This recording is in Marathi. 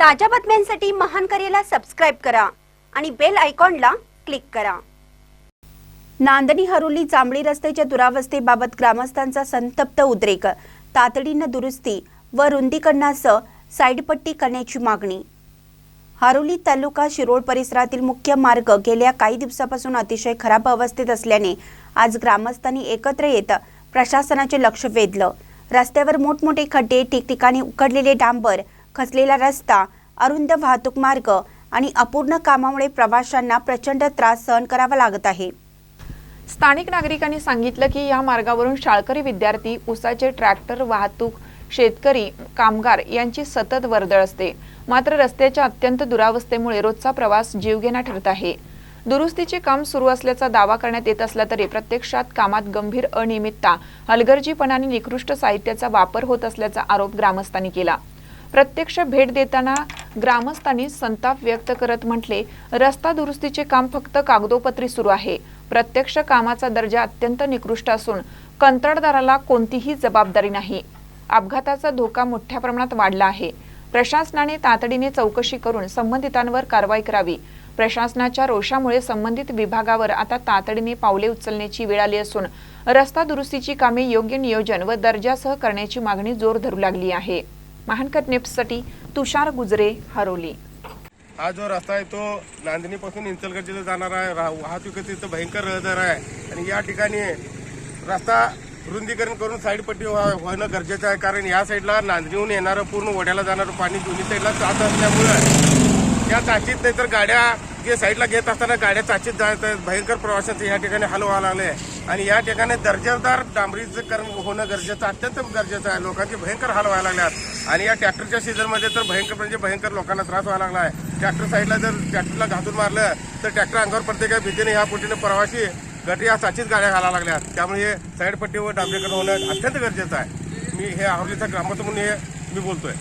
ताज्या बातम्यांसाठी महान करेला सबस्क्राईब करा आणि बेल आयकॉनला क्लिक करा. नांदणी हरोली जांभळी रस्त्याच्या दुरावस्थेबाबत ग्रामस्थांचा संतप्त उद्रेक तातडीनं दुरुस्ती व रुंदीकरणासह साईडपट्टी करण्याची मागणी. हरोली तालुका शिरोळ परिसरातील मुख्य मार्ग गेल्या काही दिवसापासून अतिशय खराब अवस्थेत असल्याने आज ग्रामस्थांनी एकत्र येत प्रशासनाचे लक्ष वेधलं. रस्त्यावर मोठमोठे खड्डे ठिकठिकाणी उकडलेले डांबर खचलेला रस्ता अरुंद वाहतूक मार्ग आणि अपूर्ण कामामुळे प्रवाशांना प्रचंड त्रास सहन करावा लागत आहे. स्थानिक नागरिकांनी सांगितलं की या मार्गावरून शाळकरी विद्यार्थी उसाचे ट्रॅक्टर वाहतूक शेतकरी कामगार यांची सतत वर्दळ असते. मात्र रस्त्याच्या अत्यंत दुरावस्थेमुळे रोजचा प्रवास जीवघेणा ठरत आहे. दुरुस्तीचे काम सुरू असल्याचा दावा करण्यात येत असला तरी प्रत्यक्षात कामात गंभीर अनियमितता हलगर्जीपणाने निकृष्ट साहित्याचा वापर होत असल्याचा आरोप ग्रामस्थांनी केला. प्रत्यक्ष भेट देताना ग्रामस्थांनी संताप व्यक्त करत म्हटले रस्ता दुरुस्तीचे काम फक्त कागदोपत्री सुरू आहे. प्रत्यक्ष कामाचा दर्जा अत्यंत निकृष्ट असून कंत्राटदाराला कोणतीही जबाबदारी नाही. अपघाताचा धोका मोठ्या प्रमाणात वाढला आहे. प्रशासनाने तातडीने चौकशी करून संबंधितांवर कारवाई करावी. प्रशासनाच्या रोषामुळे संबंधित विभागावर आता तातडीने पावले उचलण्याची वेळ आली असून रस्ता दुरुस्तीची कामे योग्य नियोजन व दर्जासह करण्याची मागणी जोर धरू लागली आहे. महानकर नेप्ससाठी तुषार गुजरे हरोली. हा जो रस्ता आहे तो नांदणीपासून इंचलगडला जाणार आहे. रा- वाहतुकीचं इथं भयंकर रहदार आहे. आणि या ठिकाणी रस्ता रुंदीकरण करून साईड पट्टी होणं गरजेचं आहे. कारण या साईडला नांदणीहून येणारं पूर्ण ओढ्याला जाणारं पाणी दोन्ही साईडला जात असल्यामुळं या चाचीत नाही तर गाड्या जे साईडला घेत असताना गाड्या चाचीत जात भयंकर प्रवासाचं या ठिकाणी हाल व्हायला लागले आणि या ठिकाणी दर्जेदार डांबरीचं करण होणं गरजेचं अत्यंत गरजेचं आहे. लोकांचे भयंकर हाल व्हायला लागल्यात आणि या ट्रॅक्टरच्या सीझनमध्ये तर भयंकर म्हणजे भयंकर लोकांना त्रास व्हायला लागला आहे. ट्रॅक्टर साईडला जर ट्रॅक्टरला घातून मारलं तर ट्रॅक्टर अंगावर पडते भीतीने ह्या पोटीने प्रवासी गट या चाचीत गाड्या घाला लागल्या. त्यामुळे हे साईड पट्टीवर डांबरीकरण होणं अत्यंत गरजेचं आहे. मी हे आवडीचा ग्रामस्थ म्हणून हे मी बोलतोय.